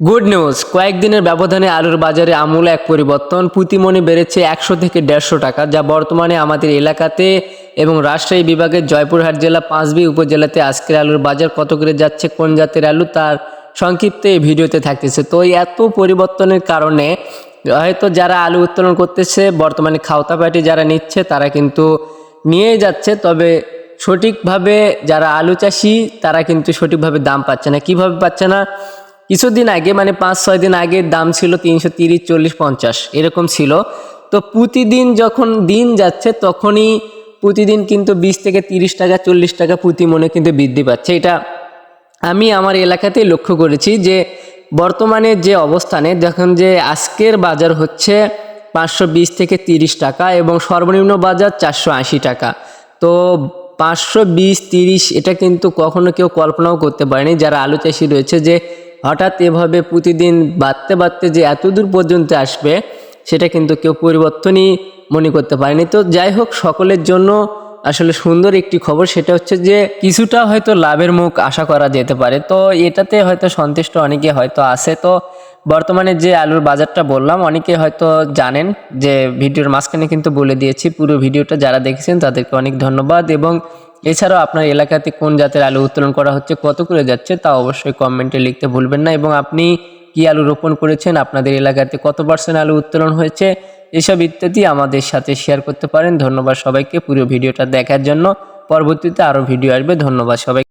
Good news কয়েকদিনের ব্যবধানে আলুর বাজারে আমূল এক পরিবর্তন। প্রতিমণি বেড়েছে একশো থেকে দেড়শো টাকা, যা বর্তমানে আমাদের এলাকাতে এবং রাজশাহী বিভাগের জয়পুরহাট জেলা পাঁচবি উপজেলাতে আজকের আলুর বাজার কত করে যাচ্ছে, কোন জাতের আলু, তার সংক্ষিপ্ত এই ভিডিওতে থাকতেছে। তো এত পরিবর্তনের কারণে, হয়তো যারা আলু উত্তোলন করতেছে, বর্তমানে খাওতা পাটি যারা নিচ্ছে, তারা কিন্তু নিয়ে যাচ্ছে, তবে সঠিকভাবে যারা আলু চাষি, তারা কিন্তু সঠিকভাবে দাম পাচ্ছে না। কীভাবে পাচ্ছে না? কিছুদিন আগে মানে পাঁচ, ছয় দিন আগে দাম ছিল তিনশো তিরিশ, চল্লিশ, পঞ্চাশ, এরকম ছিল। তো প্রতিদিন যখন দিন যাচ্ছে, তখনই প্রতিদিন কিন্তু বিশ থেকে তিরিশ টাকা, চল্লিশ টাকা প্রতি মনে কিন্তু বৃদ্ধি পাচ্ছে। এটা আমি আমার এলাকাতে লক্ষ্য করেছি যে, বর্তমানে যে অবস্থানে, দেখুন যে আজকের বাজার হচ্ছে পাঁচশো বিশ থেকে তিরিশ টাকা এবং সর্বনিম্ন বাজার চারশো আশি টাকা। তো পাঁচশো বিশ, তিরিশ, এটা কিন্তু কখনো কেউ কল্পনাও করতে পারেনি। যারা আলু চাষি রয়েছে যে হঠাৎ এভাবে প্রতিদিন বাড়তে বাড়তে যে এত দূর পর্যন্ত আসবে, সেটা কিন্তু কেউ পরিবর্তনই মনে করতে পারেনি। তো যাই হোক, সকলের জন্য আসলে সুন্দর একটি খবর, সেটা হচ্ছে যে কিছুটা হয়তো লাভের মুখ আশা করা যেতে পারে। তো এটাতে হয়তো সন্তুষ্ট অনেকে হয়তো আছে। তো বর্তমানে যে আলুর বাজারটা বললাম, অনেকে হয়তো জানেন যে ভিডিওর মাঝখানে কিন্তু বলে দিয়েছি, পুরো ভিডিওটা যারা দেখেছেন তাদেরকে অনেক ধন্যবাদ এবং এছাড়াও আপনার এলাকাতে কোন জাতের আলু উত্তোলন করা হচ্ছে, কত করে যাচ্ছে তা অবশ্যই কমেন্টে লিখতে ভুলবেন না এবং আপনি কি আলু রোপণ করেছেন, আপনাদের এলাকাতে কত পার্সেন্ট আলু উত্তোলন হয়েছে, এসব ইত্যাদি আমাদের সাথে শেয়ার করতে পারেন। ধন্যবাদ সবাইকে পুরো ভিডিওটা দেখার জন্য। পরবর্তীতে আরও ভিডিও আসবে। ধন্যবাদ সবাই